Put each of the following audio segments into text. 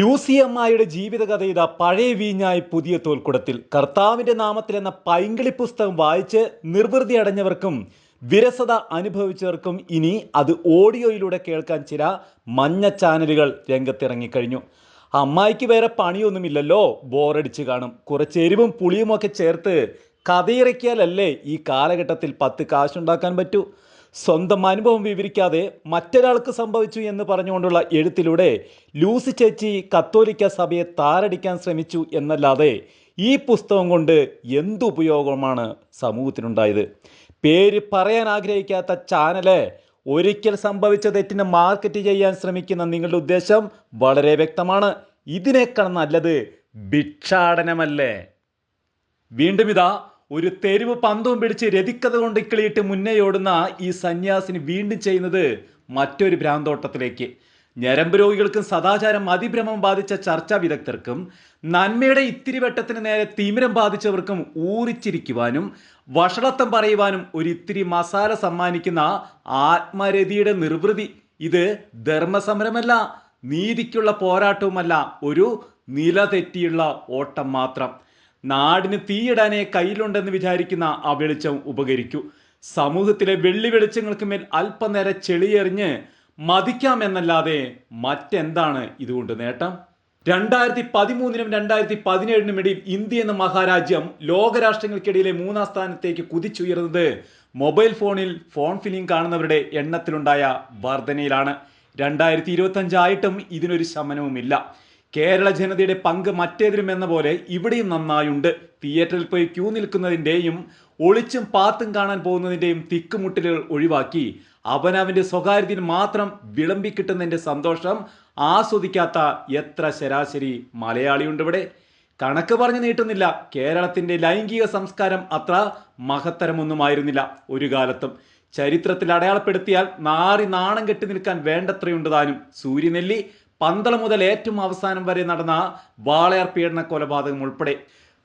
ലൂസിയമ്മയുടെ ജീവിതകഥ ഇതാ പഴയ വീഞ്ഞായി പുതിയ തോൽക്കുടത്തിൽ. കർത്താവിന്റെ നാമത്തിൽ എന്ന പൈങ്കിളി പുസ്തകം വായിച്ച് നിർവൃതി അടഞ്ഞവർക്കും വിരസത അനുഭവിച്ചവർക്കും ഇനി അത് ഓഡിയോയിലൂടെ കേൾക്കാൻ ചില മഞ്ഞ ചാനലുകൾ രംഗത്തിറങ്ങിക്കഴിഞ്ഞു. അമ്മായിക്ക് വേറെ പണിയൊന്നുമില്ലല്ലോ ബോറടിച്ച് കാണും. കുറച്ച് എരിവും പുളിയുമൊക്കെ ചേർത്ത് കഥയിറക്കിയാലല്ലേ ഈ കാലഘട്ടത്തിൽ പത്ത് കാശുണ്ടാക്കാൻ പറ്റൂ. സ്വന്തം അനുഭവം വിവരിക്കാതെ മറ്റൊരാൾക്ക് സംഭവിച്ചു എന്ന് പറഞ്ഞുകൊണ്ടുള്ള എഴുത്തിലൂടെ ലൂസി ചേച്ചി കത്തോലിക്ക സഭയെ താരടിക്കാൻ ശ്രമിച്ചു എന്നല്ലാതെ ഈ പുസ്തകം കൊണ്ട് എന്തുപയോഗമാണ് സമൂഹത്തിനുണ്ടായത്? പേര് പറയാൻ ആഗ്രഹിക്കാത്ത ചാനൽ ഒരിക്കൽ സംഭവിച്ച തെറ്റിനെ മാർക്കറ്റ് ചെയ്യാൻ ശ്രമിക്കുന്ന നിങ്ങളുടെ ഉദ്ദേശം വളരെ വ്യക്തമാണ്. ഇതിനേക്കാൾ നല്ലത് ഭിക്ഷാടനമല്ലേ? വീണ്ടും ഇതാ ഒരു തെരുവ് പന്തവും പിടിച്ച് രതിക്കഥ കൊണ്ട് ഇക്കിളിയിട്ട് മുന്നേയോടുന്ന ഈ സന്യാസിന് വീണ്ടും ചെയ്യുന്നത് മറ്റൊരു ഭ്രാന്തോട്ടത്തിലേക്ക്. ഞരമ്പ് രോഗികൾക്കും സദാചാരം അതിഭ്രമം ബാധിച്ച ചർച്ചാ വിദഗ്ധർക്കും നന്മയുടെ ഇത്തിരി വെട്ടത്തിന് നേരെ തീമിരം ബാധിച്ചവർക്കും ഊറിച്ചിരിക്കുവാനും വഷളത്വം പറയുവാനും ഒരു ഇത്തിരി മസാല സമ്മാനിക്കുന്ന ആത്മരതിയുടെ നിർവൃതി. ഇത് ധർമ്മസമരമല്ല നീതിക്കുള്ള പോരാട്ടവുമല്ല ഒരു നില തെറ്റിയുള്ള ഓട്ടം മാത്രം. നാടിന് തീയിടാനേ കയ്യിലുണ്ടെന്ന് വിചാരിക്കുന്ന ആ വെളിച്ചം ഉപകരിക്കൂ. സമൂഹത്തിലെ വെള്ളി വെളിച്ചങ്ങൾക്ക് മേൽ അല്പനേരം ചെളിയെറിഞ്ഞ് മതിക്കാമെന്നല്ലാതെ മറ്റെന്താണ് ഇതുകൊണ്ട് നേട്ടം? രണ്ടായിരത്തി പതിമൂന്നിനും രണ്ടായിരത്തി പതിനേഴിനും ഇടയിൽ ഇന്ത്യ എന്ന മഹാരാജ്യം ലോകരാഷ്ട്രങ്ങൾക്കിടയിലെ മൂന്നാം സ്ഥാനത്തേക്ക് കുതിച്ചുയർന്നത് മൊബൈൽ ഫോണിൽ ഫോൺ ഫിലിം കാണുന്നവരുടെ എണ്ണത്തിലുണ്ടായ വർധനയിലാണ്. രണ്ടായിരത്തി ഇരുപത്തഞ്ചായിട്ടും ഇതിനൊരു ശമനവുമില്ല. കേരള ജനതയുടെ പങ്ക് മറ്റേതിലും എന്ന പോലെ ഇവിടെയും നന്നായുണ്ട്. തിയേറ്ററിൽ പോയി ക്യൂ നിൽക്കുന്നതിന്റെയും ഒളിച്ചും പാത്തും കാണാൻ പോകുന്നതിന്റെയും തിക്കുമുട്ടലുകൾ ഒഴിവാക്കി. അവനവന്റെ സ്വകാര്യതയിൽ മാത്രം വിളമ്പി കിട്ടുന്നതിന്റെ സന്തോഷം ആസ്വദിക്കാത്ത എത്ര ശരാശരി മലയാളിയുണ്ട് ഇവിടെ. കണക്ക് പറഞ്ഞു നീട്ടുന്നില്ല. കേരളത്തിന്റെ ലൈംഗിക സംസ്കാരം അത്ര മഹത്തരമൊന്നുമായിരുന്നില്ല ഒരു കാലത്തും. ചരിത്രത്തിൽ അടയാളപ്പെടുത്തിയാൽ നാറി നാണം കെട്ടി നിൽക്കാൻ വേണ്ടത്രയുണ്ട് താനും. സൂര്യനെല്ലി പന്തളം മുതൽ ഏറ്റവും അവസാനം വരെ നടന്ന വാളയാർ പീഡന കൊലപാതകം ഉൾപ്പെടെ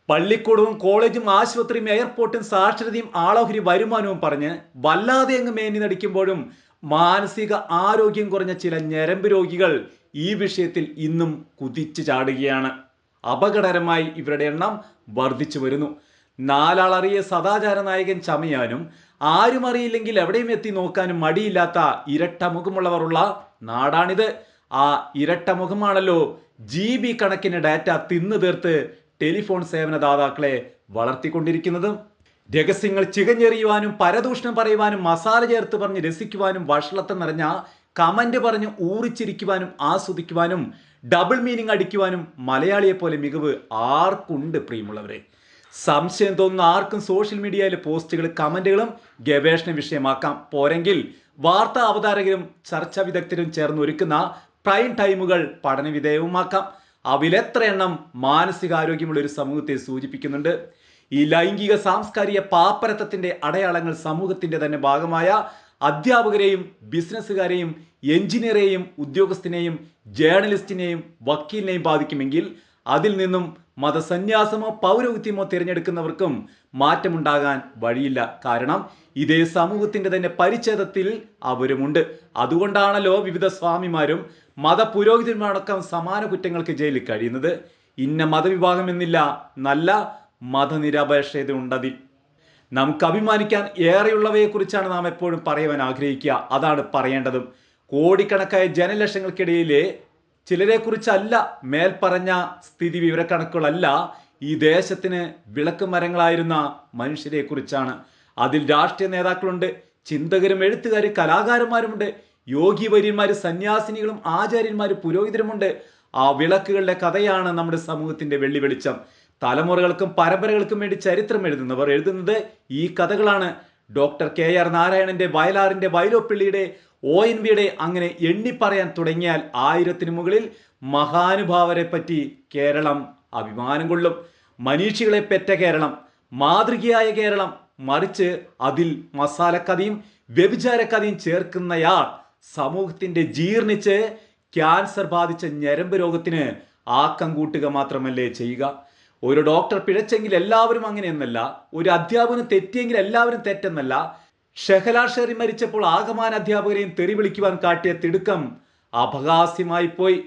പള്ളിക്കൂടവും കോളേജും ആശുപത്രിയും എയർപോർട്ടും സാക്ഷരതയും ആളോഹരി വരുമാനവും പറഞ്ഞ് വല്ലാതെ അങ്ങ് മേനി നടിക്കുമ്പോഴും മാനസിക ആരോഗ്യം കുറഞ്ഞ ചില ഞരമ്പ് രോഗികൾ ഈ വിഷയത്തിൽ ഇന്നും കുതിച്ചു ചാടുകയാണ്. അപകടകരമായി ഇവരുടെ എണ്ണം വർദ്ധിച്ചു വരുന്നു. നാലാളറിയ സദാചാര നായകൻ ചമയാനും ആരും അറിയില്ലെങ്കിൽ എവിടെയും എത്തി നോക്കാനും മടിയില്ലാത്ത ഇരട്ട മുഖമുള്ളവരുള്ള നാടാണിത്. ആ ഇരട്ട മുഖമാണല്ലോ ജി ബി കണക്കിന് ഡാറ്റ തിന്നു തീർത്ത് ടെലിഫോൺ സേവനദാതാക്കളെ വളർത്തിക്കൊണ്ടിരിക്കുന്നത്. രഹസ്യങ്ങൾ ചികഞ്ഞെറിയുവാനും പരദൂഷണം പറയുവാനും മസാല ചേർത്ത് പറഞ്ഞ് രസിക്കുവാനും വഷളത്തം നിറഞ്ഞ കമന്റ് പറഞ്ഞ് ഊറിച്ചിരിക്കുവാനും ആസ്വദിക്കുവാനും ഡബിൾ മീനിങ് അടിക്കുവാനും മലയാളിയെ പോലെ മികവ് ആർക്കുണ്ട് പ്രിയമുള്ളവരെ? സംശയം തോന്നുന്ന ആർക്കും സോഷ്യൽ മീഡിയയിലെ പോസ്റ്റുകൾ കമന്റുകളും ഗവേഷണ വിഷയമാക്കാം. പോരെങ്കിൽ വാർത്താ അവതാരകരും ചർച്ചാ വിദഗ്ധരും ചേർന്ന് ഒരുക്കുന്ന പ്രൈം ടൈമുകൾ പഠന വിധേയവുമാക്കാം അവയിലെത്ര എണ്ണം മാനസികാരോഗ്യമുള്ള ഒരു സമൂഹത്തെ സൂചിപ്പിക്കുന്നുണ്ട്. ഈ ലൈംഗിക സാംസ്കാരിക പാപ്പരത്വത്തിന്റെ അടയാളങ്ങൾ സമൂഹത്തിന്റെ തന്നെ ഭാഗമായ അധ്യാപകരെയും ബിസിനസ്സുകാരെയും എഞ്ചിനീയറെയും ഉദ്യോഗസ്ഥനെയും ജേർണലിസ്റ്റിനെയും വക്കീലിനെയും ബാധിക്കുമെങ്കിൽ അതിൽ നിന്നും മതസന്യാസമോ പൗരോഹിത്യമോ തിരഞ്ഞെടുക്കുന്നവർക്കും മാറ്റമുണ്ടാകാൻ വഴിയില്ല. കാരണം ഇതേ സമൂഹത്തിന്റെ തന്നെ പരിച്ഛേദത്തിൽ അവരുമുണ്ട്. അതുകൊണ്ടാണല്ലോ വിവിധ സ്വാമിമാരും മതപുരോഹിതന്മാരടക്കം സമാന കുറ്റങ്ങൾക്ക് ജയിലിൽ കഴിയുന്നത് ഇന്ന മതവിഭാഗം എന്നില്ല നല്ല മതനിരപേക്ഷത ഉണ്ടതിൽ. നമുക്ക് അഭിമാനിക്കാൻ ഏറെയുള്ളവയെക്കുറിച്ചാണ് നാം എപ്പോഴും പറയുവാൻ ആഗ്രഹിക്കുക. അതാണ് പറയേണ്ടതും. കോടിക്കണക്കായ ജനലക്ഷങ്ങൾക്കിടയിലെ ചിലരെക്കുറിച്ചല്ല മേൽപ്പറഞ്ഞ സ്ഥിതി വിവരക്കണക്കുകളല്ല ഈ ദേശത്തിന് വിളക്ക് മരങ്ങളായിരുന്ന മനുഷ്യരെക്കുറിച്ചാണ്. അതിൽ രാഷ്ട്രീയ നേതാക്കളുണ്ട് ചിന്തകരും എഴുത്തുകാരും കലാകാരന്മാരുമുണ്ട്. യോഗിവര്യന്മാർ സന്യാസിനികളും ആചാര്യന്മാരും പുരോഹിതരുമുണ്ട്. ആ വിളക്കുകളുടെ കഥയാണ് നമ്മുടെ സമൂഹത്തിന്റെ വെള്ളി വെളിച്ചം തലമുറകൾക്കും പരമ്പരകൾക്കും വേണ്ടി ചരിത്രം എഴുതുന്നവർ എഴുതുന്നത് ഈ കഥകളാണ്. ഡോക്ടർ കെ ആർ നാരായണന്റെ വയലാറിന്റെ വയലോപ്പിള്ളിയുടെ ഒ എൻ വിയുടെ അങ്ങനെ എണ്ണിപ്പറയാൻ തുടങ്ങിയാൽ ആയിരത്തിന് മുകളിൽ മഹാനുഭാവരെ പറ്റി കേരളം അഭിമാനം കൊള്ളും. മനീഷികളെ പെറ്റ കേരളം മാതൃകയായ കേരളം മറിച്ച് അതിൽ മസാലക്കഥയും വ്യഭിചാരക്കഥയും ചേർക്കുന്നയാൾ സമൂഹത്തിന്റെ ജീർണിച്ച് ക്യാൻസർ ബാധിച്ച ഞരമ്പ് രോഗത്തിന് ആക്കം കൂട്ടുക മാത്രമല്ലേ ചെയ്യുക? ഒരു ഡോക്ടർ പിഴച്ചെങ്കിൽ എല്ലാവരും അങ്ങനെയെന്നല്ല ഒരു അധ്യാപകന് തെറ്റിയെങ്കിൽ എല്ലാവരും തെറ്റെന്നല്ല ഷെഹല ഷെറി മരിച്ചപ്പോൾ ആകമാന അധ്യാപകരെയും തെറി വിളിക്കുവാൻ കാട്ടിയ തിടുക്കം അപഹാസ്യമായി പോയി.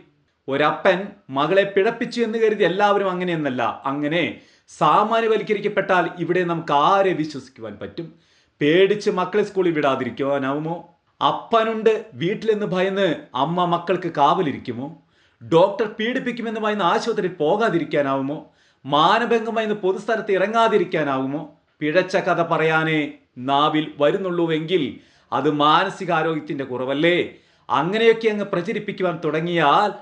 ഒരപ്പൻ മകളെ പിഴപ്പിച്ചു എന്ന് കരുതി എല്ലാവരും അങ്ങനെയെന്നല്ല അങ്ങനെ സാമാന്യവൽക്കരിക്കപ്പെട്ടാൽ ഇവിടെ നമുക്ക് ആരെ വിശ്വസിക്കുവാൻ പറ്റും? പേടിച്ച് മക്കളെ സ്കൂളിൽ വിടാതിരിക്കുവാനാവുമോ? അപ്പനുണ്ട് വീട്ടിലെന്ന് ഭയന്ന് അമ്മ മക്കൾക്ക് കാവലിരിക്കുമോ? ഡോക്ടർ പീഡിപ്പിക്കുമെന്ന് ഭയന്ന് ആശുപത്രിയിൽ പോകാതിരിക്കാനാവുമോ? മാനഭംഗമായി പൊതുസ്ഥലത്ത് ഇറങ്ങാതിരിക്കാനാവുമോ? പിഴച്ച കഥ പറയാനേ നാവിൽ വരുന്നുള്ളൂവെങ്കിൽ അത് മാനസികാരോഗ്യത്തിന്റെ കുറവല്ലേ? അങ്ങനെയൊക്കെ അങ്ങ് പ്രചരിപ്പിക്കുവാൻ തുടങ്ങിയാൽ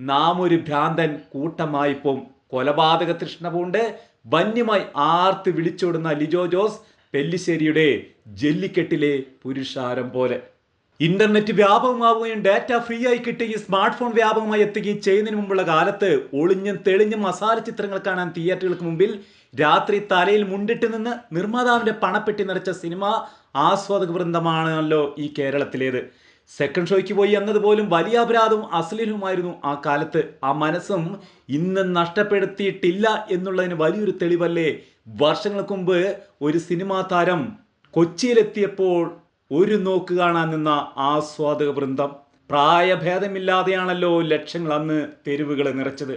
നാം ഒരു ഭ്രാന്തൻ കൂട്ടമായിപ്പോം കൊലപാതക തൃഷ്ണ പൂണ്ട് വന്യമായി ആർത്ത് വിളിച്ചോടുന്ന ലിജോ ജോസ് പെല്ലിശ്ശേരിയുടെ ജെല്ലിക്കെട്ടിലെ പുരുഷാരം പോലെ. ഇന്റർനെറ്റ് വ്യാപകമാവുകയും ഡാറ്റ ഫ്രീ ആയി കിട്ടുകയും സ്മാർട്ട് ഫോൺ വ്യാപകമായി എത്തുകയും ചെയ്യുന്നതിന് മുമ്പുള്ള കാലത്ത് ഒളിഞ്ഞും തെളിഞ്ഞും മസാല ചിത്രങ്ങൾ കാണാൻ തിയേറ്ററുകൾക്ക് മുമ്പിൽ രാത്രി തലയിൽ മുണ്ടിട്ട് നിന്ന് നിർമ്മാതാവിന്റെ പണപ്പെട്ടി നിറച്ച സിനിമ ആസ്വാദക വൃന്ദമാണല്ലോ ഈ കേരളത്തിലേത്. സെക്കൻഡ് ഷോയ്ക്ക് പോയി എന്നതുപോലും വലിയ അപരാധവും അശ്ലീലവുമായിരുന്നു ആ കാലത്ത്. ആ മനസ്സും ഇന്ന് നഷ്ടപ്പെടുത്തിയിട്ടില്ല എന്നുള്ളതിന് വലിയൊരു തെളിവല്ലേ? വർഷങ്ങൾക്ക് മുമ്പ് ഒരു സിനിമാ താരം കൊച്ചിയിലെത്തിയപ്പോൾ ഒരു നോക്ക് കാണാൻ നിന്ന ആസ്വാദക വൃന്ദം. പ്രായഭേദമില്ലാതെയാണല്ലോ ലക്ഷങ്ങൾ അന്ന് തെരുവുകൾ നിറച്ചത്.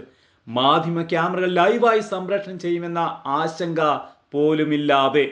മാധ്യമ ക്യാമറകൾ ലൈവായി സംപ്രേഷണം ചെയ്യുമെന്ന ആശങ്ക പോലുമില്ലാതെ